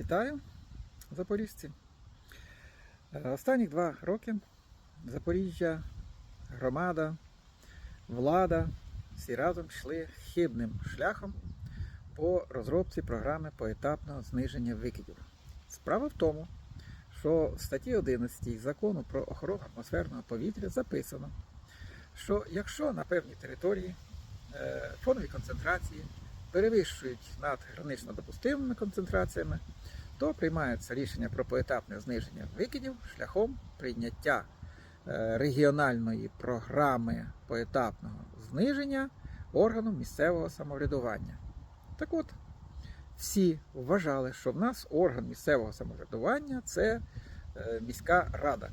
Вітаю, запоріжці. Е, Останні два роки Запоріжжя, громада, влада всі разом йшли хибним шляхом по розробці програми поетапного зниження викидів. Справа в тому, що в статті 11 закону про охорону атмосферного повітря записано, що якщо на певній території е, фонові концентрації перевищують над гранично допустимими концентраціями, то приймається рішення про поетапне зниження викидів шляхом прийняття е, регіональної програми поетапного зниження органом місцевого самоврядування. Так от, всі вважали, що в нас орган місцевого самоврядування це е, міська рада.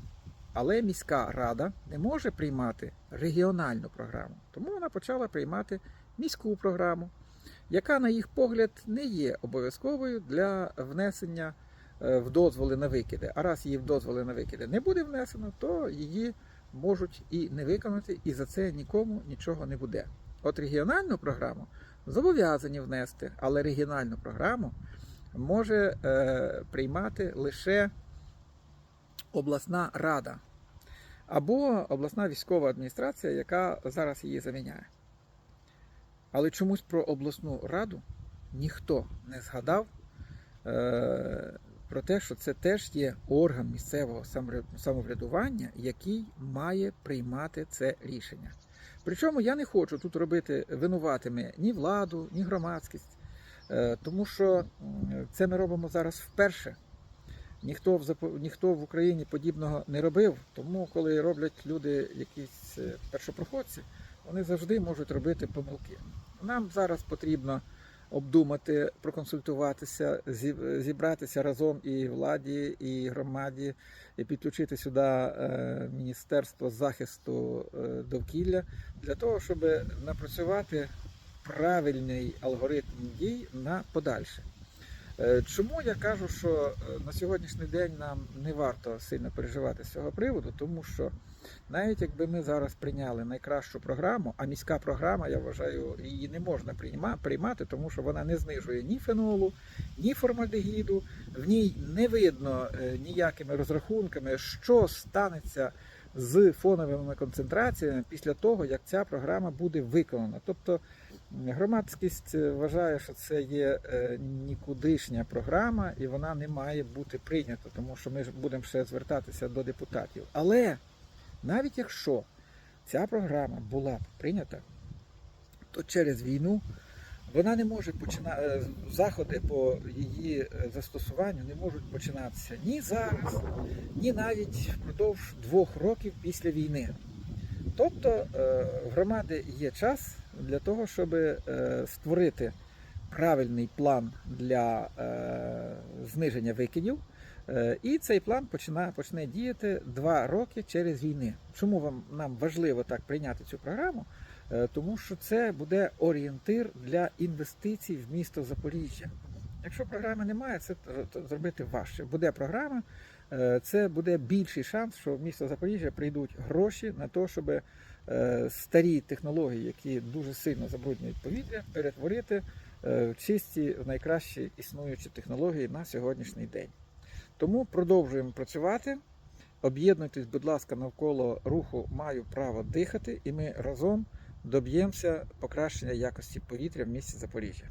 Але міська рада не може приймати регіональну програму, тому вона почала приймати міську програму, яка, на їх погляд, не є обов'язковою для внесення е, в дозволи на викиди. А раз її в дозволи на викиди не буде внесено, то її можуть і не виконати, і за це нікому нічого не буде. От регіональну програму зобов'язані внести, але регіональну програму може е, приймати лише обласна рада або обласна військова адміністрація, яка зараз її заміняє. Але чомусь про обласну раду ніхто не згадав е, про те, що це теж є орган місцевого самовряд- самоврядування, який має приймати це рішення. Причому я не хочу тут робити винуватими ні владу, ні громадськість, е, тому що це ми робимо зараз вперше. Ніхто в ніхто в Україні подібного не робив, тому коли роблять люди якісь е, першопроходці, вони завжди можуть робити помилки. Нам зараз потрібно обдумати, проконсультуватися, зі- зібратися разом і владі, і громаді, і підключити сюди е, Міністерство захисту е, довкілля для того, щоб напрацювати правильний алгоритм дій на подальше. Е, Чому я кажу, що е, на сьогоднішній день нам не варто сильно переживати з цього приводу, тому що навіть якби ми зараз прийняли найкращу програму, а міська програма, я вважаю, її не можна приймати, тому що вона не знижує ні фенолу, ні формальдегіду, в ній не видно е, ніякими розрахунками, що станеться з фоновими концентраціями після того, як ця програма буде виконана. Тобто Громадськість е, вважає, що це є е, нікудишня програма, і вона не має бути прийнята, тому що ми будемо ще звертатися до депутатів. Але навіть якщо ця програма була прийнята, то через війну вона не може починати заходи по її е, застосуванню не можуть починатися ні зараз, ні навіть впродовж двох років після війни. Тобто е, в громади є час для того, щоб е, створити правильний план для е, зниження викидів. Е, І цей план починає, почне діяти два роки через війни. Чому вам нам важливо так прийняти цю програму? Е, Тому що це буде орієнтир для інвестицій в місто Запоріжжя. Якщо програми немає, це зробити важче. Буде програма, е, це буде більший шанс, що в місто Запоріжжя прийдуть гроші на те, щоб е, старі технології, які дуже сильно забруднюють повітря, перетворити в чисті, в найкращі існуючі технології на сьогоднішній день. Тому продовжуємо працювати. Об'єднуйтесь, будь ласка, навколо руху маю право дихати, і ми разом доб'ємося покращення якості повітря в місті Запоріжжя.